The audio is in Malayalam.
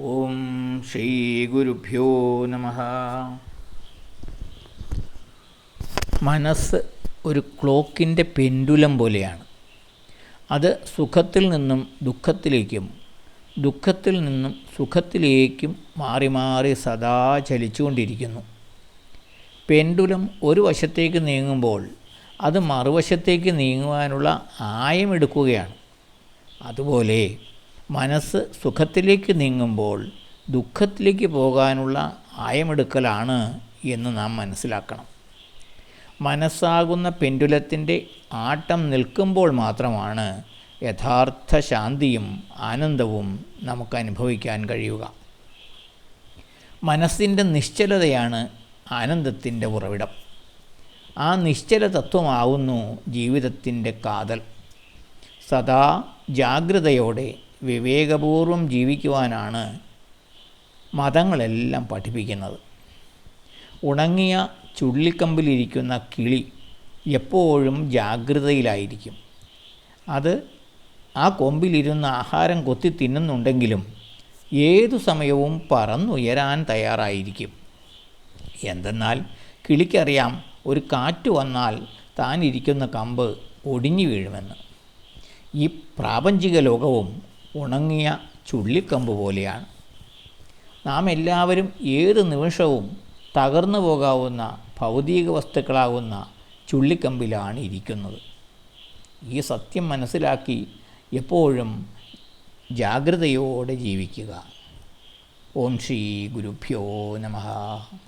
ഓം ശ്രീ ഗുരുഭ്യോ നമ. മനസ്സ് ഒരു ക്ലോക്കിന്റെ പെൻഡുലം പോലെയാണ്. അത് സുഖത്തിൽ നിന്നും ദുഃഖത്തിലേക്കും ദുഃഖത്തിൽ നിന്നും സുഖത്തിലേക്കും മാറി മാറി സദാ ചലിച്ചുകൊണ്ടിരിക്കുന്നു. പെൻഡുലം ഒരു വശത്തേക്ക് നീങ്ങുമ്പോൾ അത് മറുവശത്തേക്ക് നീങ്ങുവാനുള്ള ആയമെടുക്കുകയാണ്. അതുപോലെ മനസ്സ് സുഖത്തിലേക്ക് നീങ്ങുമ്പോൾ ദുഃഖത്തിലേക്ക് പോകാനുള്ള ആയമെടുക്കലാണ് എന്ന് നാം മനസ്സിലാക്കണം. മനസ്സാകുന്ന പെൻഡുലത്തിന്റെ ആട്ടം നിൽക്കുമ്പോൾ മാത്രമാണ് യഥാർത്ഥ ശാന്തിയും ആനന്ദവും നമുക്ക് അനുഭവിക്കാൻ കഴിയുക. മനസ്സിന്റെ നിശ്ചലതയാണ് ആനന്ദത്തിന്റെ ഉറവിടം. ആ നിശ്ചല തത്വമാവുന്നു ജീവിതത്തിന്റെ കാതൽ. സദാ ജാഗ്രതയോടെ വിവേകപൂർവം ജീവിക്കുവാനാണ് മതങ്ങളെല്ലാം പഠിപ്പിക്കുന്നത്. ഉണങ്ങിയ ചുള്ളിക്കമ്പിലിരിക്കുന്ന കിളി എപ്പോഴും ജാഗ്രതയിലായിരിക്കും. അത് ആ കൊമ്പിലിരുന്ന് ആഹാരം കൊത്തി തിന്നുന്നുണ്ടെങ്കിലും ഏതു സമയവും പറന്നുയരാൻ തയ്യാറായിരിക്കും. എന്തെന്നാൽ കിളിക്കറിയാം ഒരു കാറ്റ് വന്നാൽ താൻ ഇരിക്കുന്ന കമ്പ് ഒടിഞ്ഞു വീഴുമെന്ന്. ഈ പ്രാപഞ്ചിക ലോകവും ഉണങ്ങിയ ചുള്ളിക്കമ്പ് പോലെയാണ്. നാം എല്ലാവരും ഏത് നിമിഷവും തകർന്നു പോകാവുന്ന ഭൗതിക വസ്തുക്കളാകുന്ന ചുള്ളിക്കമ്പിലാണ് ഇരിക്കുന്നത്. ഈ സത്യം മനസ്സിലാക്കി എപ്പോഴും ജാഗ്രതയോടെ ജീവിക്കുക. ഓം ശ്രീ ഗുരുഭ്യോ നമഃ.